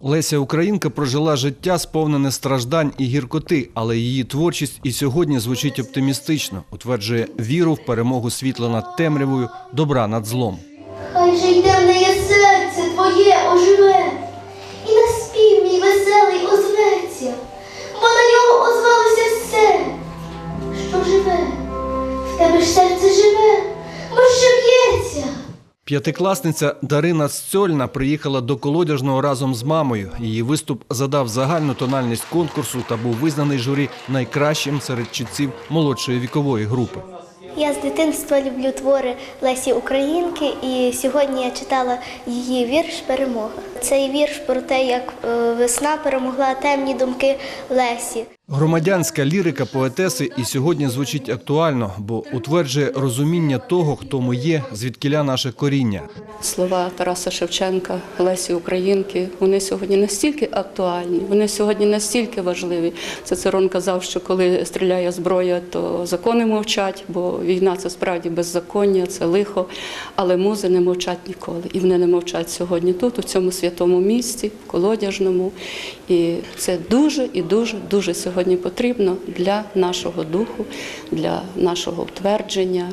Леся Українка прожила життя сповнене страждань і гіркоти, але її творчість і сьогодні звучить оптимістично, утверджує віру в перемогу світла над темрявою, добра над злом. Хай же й темне є серце твоє оживе, і на спів мій веселий озветься, бо на нього озвалося все, що живе, в тебе ж серце живе, бо б'ється. П'ятикласниця Дарина Сцьольна приїхала до колодяжного разом з мамою. Її виступ задав загальну тональність конкурсу та був визнаний журі найкращим серед чітців молодшої вікової групи. Я з дитинства люблю твори Лесі Українки, і сьогодні я читала її вірш Перемога. Цей вірш про те, як е, весна перемогла темні думки Лесі. Громадянська лірика поетеси і сьогодні звучить актуально, бо утверджує розуміння того, хто ми є, звідкиля наше коріння. Слова Тараса Шевченка, Лесі Українки, вони сьогодні настільки актуальні, вони сьогодні настільки важливі. Цицерон казав, що коли стріляє зброя, то закони мовчать, бо війна це справді беззаконня, це лихо, але музи не мовчать ніколи. І вони не мовчать сьогодні тут, у цьому святому місці, в колодяжному. І це дуже і дуже дуже сьогодні потрібно для нашого духу, для нашого утвердження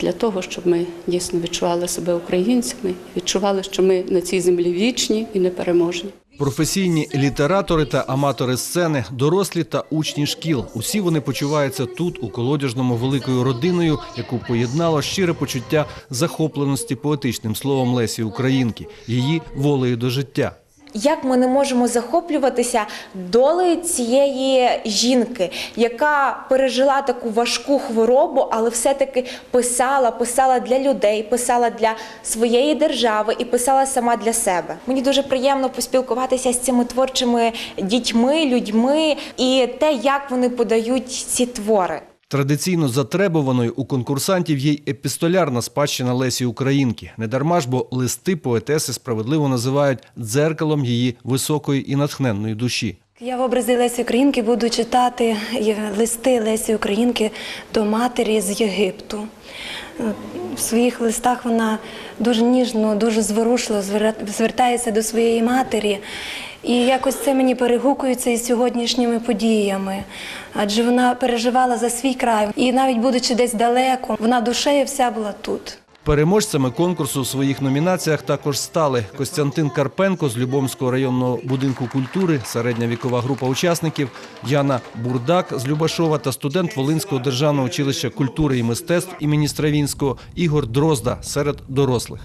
для того, щоб ми дійсно відчували себе українцями, відчували, що ми на цій землі вічні і непереможні. Професійні літератори та аматори сцени, дорослі та учні шкіл. Усі вони почуваються тут, у колодяжному великою родиною, яку поєднало щире почуття захопленості поетичним словом Лесі Українки, її волею до життя. Як ми не можемо захоплюватися долею цієї жінки, яка пережила таку важку хворобу, але все-таки писала, писала для людей, писала для своєї держави і писала сама для себе. Мені дуже приємно поспілкуватися з цими творчими дітьми, людьми і те, як вони подають ці твори. Традиційно затребуваною у конкурсантів є й епістолярна спадщина Лесі Українки. Недарма ж, бо листи поетеси справедливо називають дзеркалом її високої і натхненної душі. Я в образі Лесі Українки буду читати листи Лесі Українки до матері з Єгипту. В своїх листах вона дуже ніжно, дуже зворушливо звер- звертається до своєї матері. І якось це мені перегукується із сьогоднішніми подіями. Адже вона переживала за свій край. І навіть будучи десь далеко, вона душею вся була тут. Переможцями конкурсу у своїх номінаціях також стали Костянтин Карпенко з Любомського районного будинку культури, середня вікова група учасників, Яна Бурдак з Любашова та студент Волинського державного училища культури і мистецтв імені Стравінського Ігор Дрозда серед дорослих.